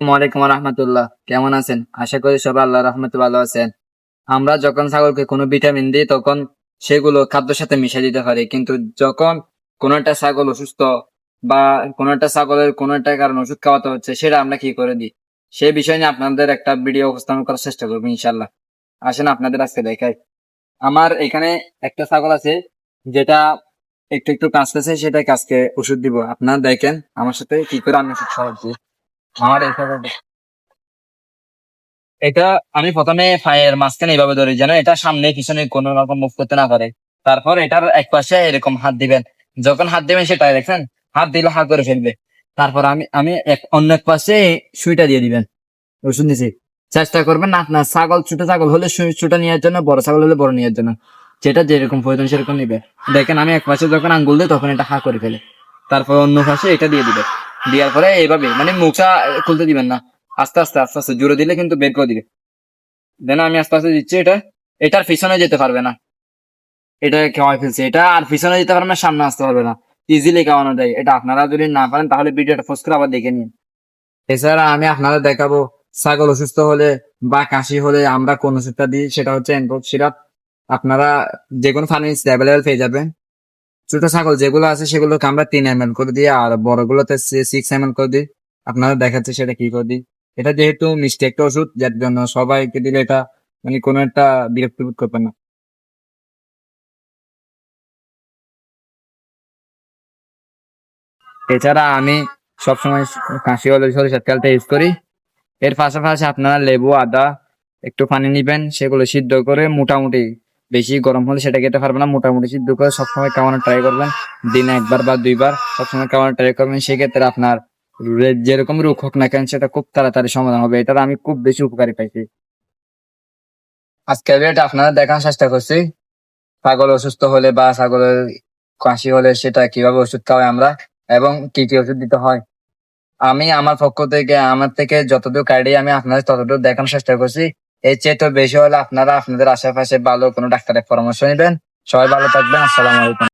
ওয়ালাইকুম রহমতুল্লাহ। কেমন আছেন? আশা করি সবাই আল্লাহ রহমতে ভালো আছেন। আমরা যখন ছাগলকে কোনো ভিটামিন দিই, তখন সেগুলো খাদ্যের সাথে মিশিয়ে দিতে পারি। কিন্তু যখন কোনো একটা ছাগল অসুস্থ বা কোনো একটা ছাগলের কোনো একটা কারণে ওষুধ খাওয়াতে হচ্ছে, সেটা আমরা কি করে দিই? সেই বিষয় নিয়ে আপনাদের একটা ভিডিও উপস্থাপন করার চেষ্টা করব ইনশাল্লাহ আসেন আপনাদের আজকে দেখাই। আমার এখানে একটা ছাগল আছে, যেটা একটু একটু কাঁচতেছে, সেটাকে আজকে ওষুধ দিব। আপনারা দেখেন আমার সাথে কি করে আমি ওষুধ খাওয়াচ্ছি। আমার এটা আমি প্রথমে ফায়ের মাঝখানে এইভাবে ধরি যেন এটা সামনে পিছনে কোনো রকম মুভ করতে না পারে। তারপর এটার এক পাশে এরকম হাত দিবেন। যখন হাত দিবেন সেটা দেখছেন? হাত দিলে, হাত করে ফেলবে। তারপর আমি আমি এক, অন্য এক পাশে সুইটা দিয়ে দিবেন। নিচে চেষ্টা করবেন না আপনার ছাগল, ছোট ছাগল হলে ছোটা নেওয়ার জন্য, বড় ছাগল হলে বড় নেওয়ার জন্য। যেটা যেরকম প্রয়োজন সেরকম নিবে। দেখেন আমি এক পাশে যখন আঙ্গুল দিই তখন এটা হা করে ফেলে। তারপর অন্য পাশে এটা দিয়ে দিবে। দেওয়ার পরে এইভাবে মানে মুখটা খুলতে দিবেন না। আস্তে আস্তে আস্তে আস্তে জোরে দিলে কিন্তু বের করে দিবে। দেন আমি আস্তে আস্তে দিচ্ছি এটা। এটার পিছনে যেতে পারবে না। এটা খাওয়াই ফেলছে। এটা আর পিছনে যেতে পারবে না, সামনে আসতে পারবে না। ইজিলি খাওয়ানো যায়। এটা আপনারা যদি না পারেন, তাহলে ভিডিওটা পোস্ট করে আবার দেখে নিন। এছাড়া আমি আপনারা দেখাবো, ছাগল অসুস্থ হলে বা কাশি হলে আমরা কোন ওষুধটা দিই, সেটা হচ্ছে এনপক সিরাপ আপনারা যে কোনো ফার্মেসি অ্যাভেলেবেল পেয়ে যাবেন। ছোট ছাগল যেগুলো আছে সেগুলোকে আমরা তিন এমএল করে দিই, আর বড়গুলোতে সিক্স এম করে দিই। আপনারা দেখাচ্ছে সেটা কি করে দিই? এটা যেহেতু মিষ্টি একটা ওষুধ, যার জন্য সবাইকে দিলে এটা মানে কোনো একটা বিরক্তি বোধ করবে না। এছাড়া আমি সবসময় কাশি হলে সরিষার তেলটা ইউজ করি। এর পাশাপাশি আপনারা লেবু, আদা একটু পানি নিবেন, সেগুলো সিদ্ধ করে মোটামুটি বেশি গরম হলে সেটা খেতে পারবে না। মোটামুটি সিদ্ধ করে সবসময় খাওয়ানোর ট্রাই করবেন, দিনে একবার বা দুইবার সবসময় খাওয়ানোর ট্রাই করবেন, সেক্ষেত্রে আপনার যেরকম রোগ হোক না কেন সেটা খুব তাড়াতাড়ি সমাধান হবে। এটার আমি খুব বেশি উপকারী পাইছি। আজকে ভিডিওটা আপনারা দেখার চেষ্টা করছি। ছাগল অসুস্থ হলে বা ছাগলের কাশি হলে সেটা কীভাবে ওষুধ খাওয়াই আমরা এবং কি কি ওষুধ দিতে হয়। আমি আমার পক্ষ থেকে, আমার থেকে যতটুকু কাইডি আমি আপনাদের ততটুকু দেখানোর চেষ্টা করছি। এর চেয়ে তো বেশি হলে আপনারা আপনাদের আশেপাশে ভালো কোনো ডাক্তারের পরামর্শ নেবেন। সবাই ভালো থাকবেন, আসসালামু আলাইকুম।